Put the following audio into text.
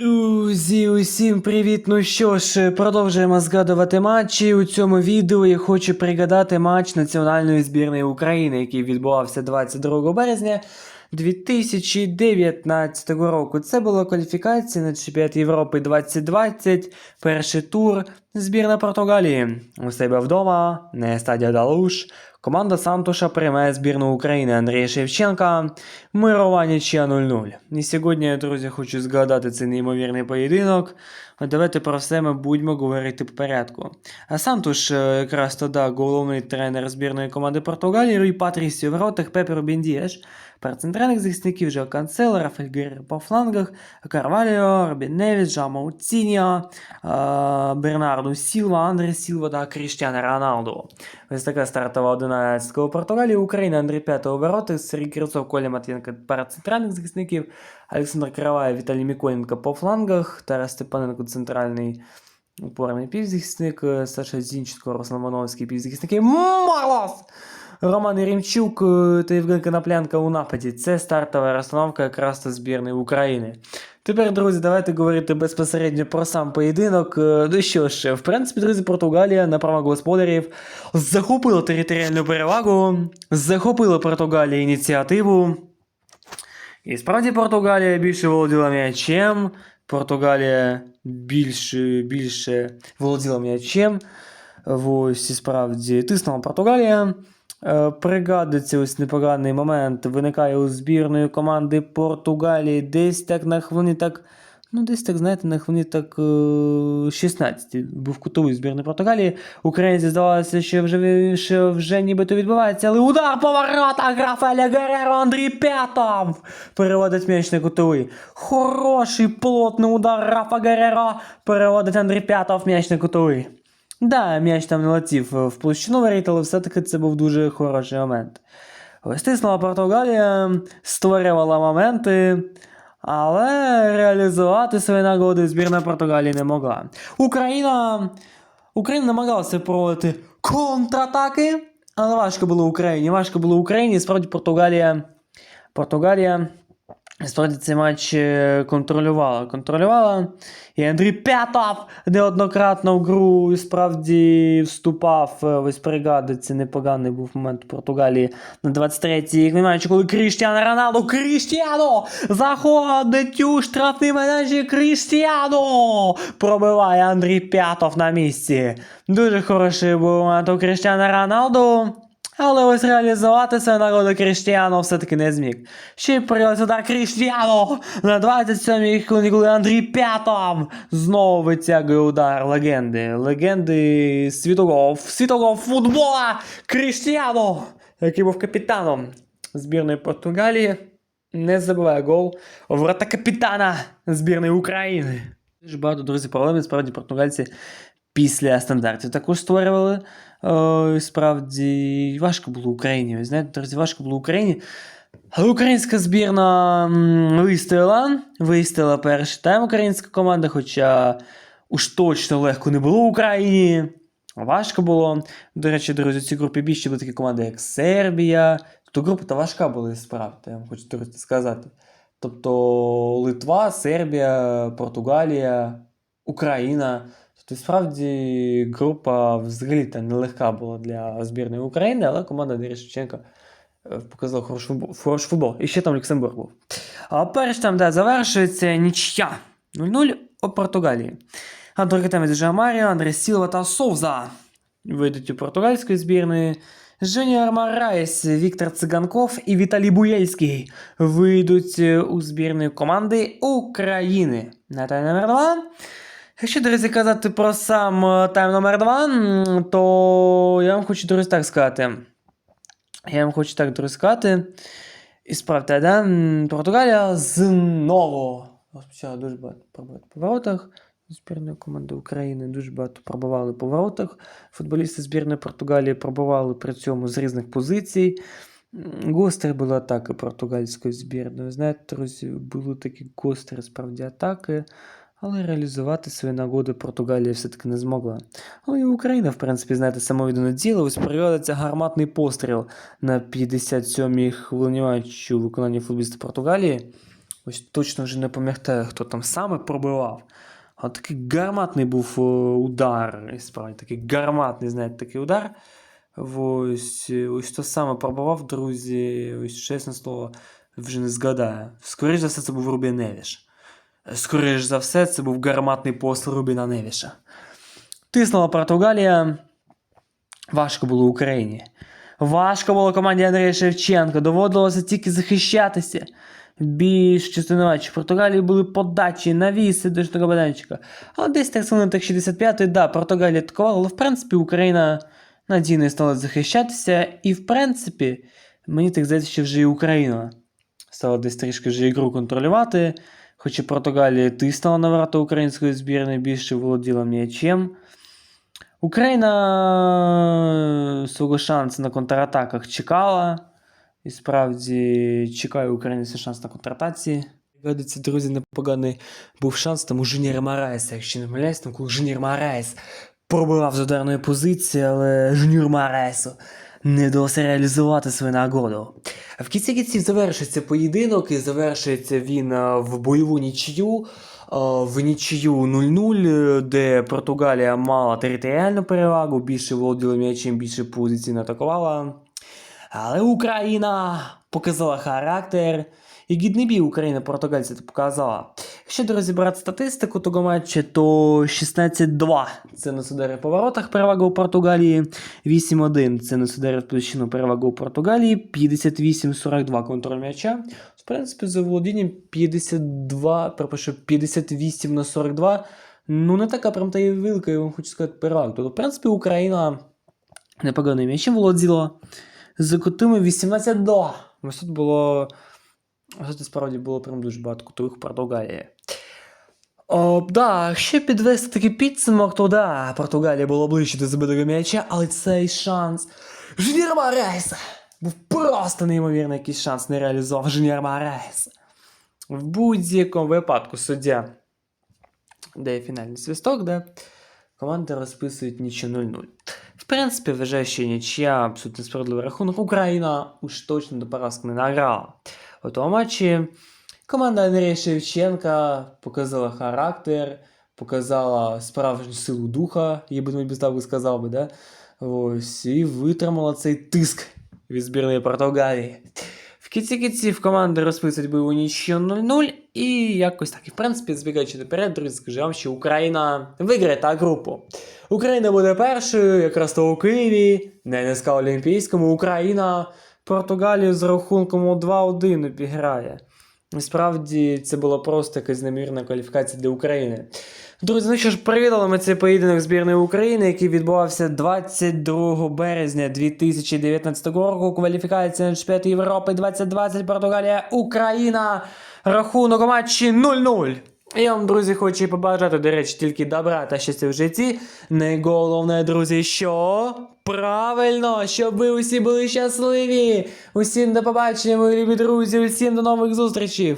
Друзі, усім привіт! Ну що ж, продовжуємо згадувати матчі. У цьому відео я хочу пригадати матч національної збірної України, який відбувався 22 березня 2019 року. Це була кваліфікація на чемпіонат Європи 2020, перший тур. Збірна Португалії у себе вдома, не стадія Далуш. Команда Сантуша приймає збірну України Андрія Шевченка. Мирова нічия 0-0. І сьогодні, друзі, хочу згадати цей неймовірний поєдинок. Давайте про все ми будемо говорити по порядку. А Сантуш е, якраз тоді головний тренер збірної команди Португалії, Руй Патрісіо в воротах, Пепе Рубіндієш. Пара центральних захисників Жо Канцело, Рафель Геррер по флангах, Карваліо, Робін Невіс, Жамо Уцініо, Бернарду Сілва, Андре Сілва та Кріштіану Роналду. Ось така стартова 11 у Португалії. Україна Андрій П'ятого вороти, Сергій Кривцов, Коля Матвієнко, пара центральних захисників, Олександр Каравай, Віталій Міколенко по флангах, Тарас Степаненко центральний упорний півзахисник, Саша Зінченко, Руслан Мановський півзахисники. Малос! Роман Єремчук е, та Євген Коноплянка у нападі. Це стартова розстановка якраз та збірної України. Тепер, друзі, давайте говорити безпосередньо про сам поєдинок. Е, Ну що ж, в принципі, друзі, Португалія на правах господарів захопила територіальну перевагу, захопила Португалія ініціативу. І справді Португалія більше володіла м'ячем. Португалія більше, більше володіла м'ячем. Ось і справді тиснула Португалія. Е, Пригадується ось непоганий момент. Виникає у збірної команди Португалії десь так на хвилині так. Ну, десь так, знаєте, на хвилині так е, 16 був кутовий збірної Португалії. Українці здавалося, що вже, що вже нібито відбувається, але удар по воротах Рафаеля Гереро Андрій П'ятов переводить м'яч на кутовий. Хороший плотний удар Рафа Гереро переводить Андрій П'ятов м'яч на кутовий. Да, м'яч там не летів е, в площину воріт, але все-таки це був дуже хороший момент. Ось Португалія, створювала моменти, але реалізувати свої нагоди збірна Португалії не могла. Україна, Україна намагалася проводити контратаки, але важко було Україні. Важко було Україні. Справді Португалія. Португалія. Справді цей матч е, контролювала. Контролювала. І Андрій П'ятов неоднократно в гру і справді вступав. Е, Ось пригадується, непоганий був момент у Португалії на 23-й матчі, коли Кріштіану Роналду, Кріштіану заходить у штрафний майданчик Кріштіану пробиває Андрій П'ятов на місці. Дуже хороший був момент у Кріштіану Роналду. Але ось реалізувати свою нагоду Кріштіану все-таки не зміг. Ще й прилетів удар Кріштіану на 27-й хвилині, коли Андрій П'ятов знову витягує удар легенди. Легенди світового, світового футбола Кріштіану, який був капітаном збірної Португалії, не забуває гол у ворота капітана збірної України. Дуже багато, друзі, проблем, справді португальці після стандартів також створювали. О, справді важко було Україні. Ви знаєте, друзі, важко було Україні. Але українська збірна вистояла. Вистояла перший тайм українська команда, хоча уж точно легко не було Україні. Важко було. До речі, друзі, в цій групі більше були такі команди, як Сербія. Тобто група та важка була справді, я вам хочу друзі, сказати. Тобто Литва, Сербія, Португалія, Україна. Тобто, справді, група взагалі та нелегка була для збірної України, але команда Андрія Шевченка е, показала хороший футбол. І ще там Люксембург був. А перш там, де завершується нічия 0-0 у Португалії. А тайм від Маріо, Андрей Сілва та Соуза вийдуть у португальської збірної. Жуніор Мараєс, Віктор Циганков і Віталій Буєльський вийдуть у збірної команди України. На тайм номер 2 Якщо, друзі, казати про сам е, тайм номер 2 то я вам хочу, друзі, так сказати. Я вам хочу так, друзі, сказати. І справді, да? Португалія знову розпочала дуже багато пробувати по воротах. Збірної команди України дуже багато пробували по воротах. Футболісти збірної Португалії пробували при цьому з різних позицій. Гострі були атаки португальської збірної. Знаєте, друзі, були такі гострі справді атаки, але реалізувати свої нагоди Португалія все-таки не змогла. Але і Україна, в принципі, знаєте, самовіддано діло. Ось проводиться гарматний постріл на 57-й хвилині матчу у виконанні футболістів Португалії. Ось точно вже не пам'ятаю, хто там саме пробивав. А такий гарматний був е, удар. і Справді такий гарматний, знаєте, такий удар. Ось, е, ось то саме пробивав, друзі. Ось чесне слово, вже не згадаю. Скоріше за все, це був Рубін Невіш. Скоріше за все, це був гарматний посил Рубіна Невіша. Тиснула Португалія. Важко було Україні. Важко було команді Андрія Шевченка. Доводилося тільки захищатися. Більш частини матчу Португалії були подачі, навіси до штука Баданчика. А десь так само так 65-й, да, Португалія атакувала, але в принципі Україна надійно стала захищатися. І в принципі, мені так здається, що вже і Україна стала десь трішки вже ігру контролювати. Хоча Португалія тиснула на ворота української збірної, більше володіла м'ячем. Україна свого шансу на контратаках чекала. І справді чекає Україна свій шанс на контратаці. Гадиться, друзі, непоганий був шанс там у Жуніра Мараєса, якщо не помиляюсь, там коли Жуніор Мараєс пробивав з ударної позиції, але Жуніор Мараєсу не вдалося реалізувати свою нагоду. В кінці кінців завершиться поєдинок і завершується він е, в бойову нічию. е, В нічию 0-0, е, де Португалія мала територіальну перевагу, більше володіла м'ячем, більше позиційно атакувала. Але Україна показала характер. І гідний бій Україна португальці показала. Якщо розібрати статистику того матчу, то 16-2 це на удари по воротах перевага у Португалії, 8-1 це на удари в площину перевага у Португалії, 58-42 контроль м'яча. В принципі, за володінням 52, перепрошую, 58 на 42. Ну, не така прям та й велика, я вам хочу сказати, перевага. Тобто, в принципі, Україна непоганим м'ячем володіла. З кутами 18 до. Ось тут було. Тут справді було прям дуже багато кутових Португалії. О, да, ще підвести такий підсумок, то да, Португалія була ближче до забитого м'яча, але цей шанс. Жуніор Марайса! Був просто неймовірний якийсь шанс не реалізував Жуніор Марайса. В будь-якому випадку суддя дає фінальний свисток, де команди розписують нічого 0-0. В принципі, вважаю, що нічия абсолютно справедливий рахунок. Україна уж точно до поразки не награла. У тому матчі команда Андрія Шевченка показала характер, показала справжню силу духа, я би так би сказав би, да? Ось, і витримала цей тиск від збірної Португалії. Кінці кінців команди розписують бойову нічию 0-0, і якось так. І в принципі, збігаючи наперед, друзі, скажу вам, що Україна виграє та групу. Україна буде першою, якраз то у Києві, на НСК Олімпійському. Україна Португалію з рахунком у 2-1 обіграє. Насправді це була просто якась намірна кваліфікація для України. Друзі, ну що ж, привітали ми цей поєдинок збірної України, який відбувався 22 березня 2019 року. Кваліфікація на чемпіонат Європи 2020 Португалія Україна. Рахунок у матчі 0-0. Я вам, друзі, хочу побажати, до речі, тільки добра та щастя в житті. Найголовне, друзі, що? Правильно, щоб ви усі були щасливі. Усім до побачення, мої любі друзі, усім до нових зустрічей.